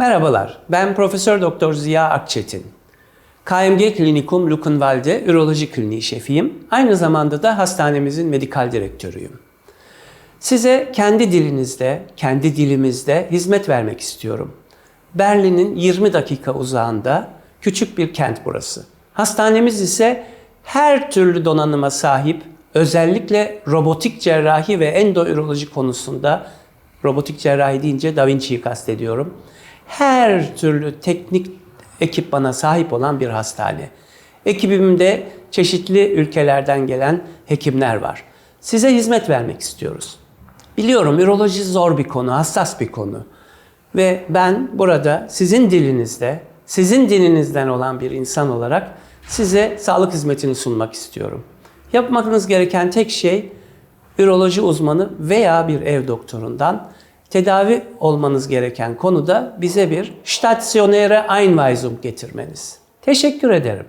Merhabalar, ben Profesör Doktor Ziya Akçetin. KMG Klinikum Luckenwalde Üroloji Kliniği şefiyim. Aynı zamanda da hastanemizin medikal direktörüyüm. Size kendi dilinizde, kendi dilimizde hizmet vermek istiyorum. Berlin'in 20 dakika uzağında küçük bir kent burası. Hastanemiz ise her türlü donanıma sahip, özellikle robotik cerrahi ve endoüroloji konusunda, robotik cerrahi deyince Da Vinci'yi kastediyorum. Her türlü teknik ekipmana sahip olan bir hastane. Ekibimde çeşitli ülkelerden gelen hekimler var. Size hizmet vermek istiyoruz. Biliyorum üroloji zor bir konu, hassas bir konu. Ve ben burada sizin dilinizde, sizin dilinizden olan bir insan olarak size sağlık hizmetini sunmak istiyorum. Yapmanız gereken tek şey üroloji uzmanı veya bir ev doktorundan tedavi olmanız gereken konuda bize bir stationäre Einweisung getirmeniz. Teşekkür ederim.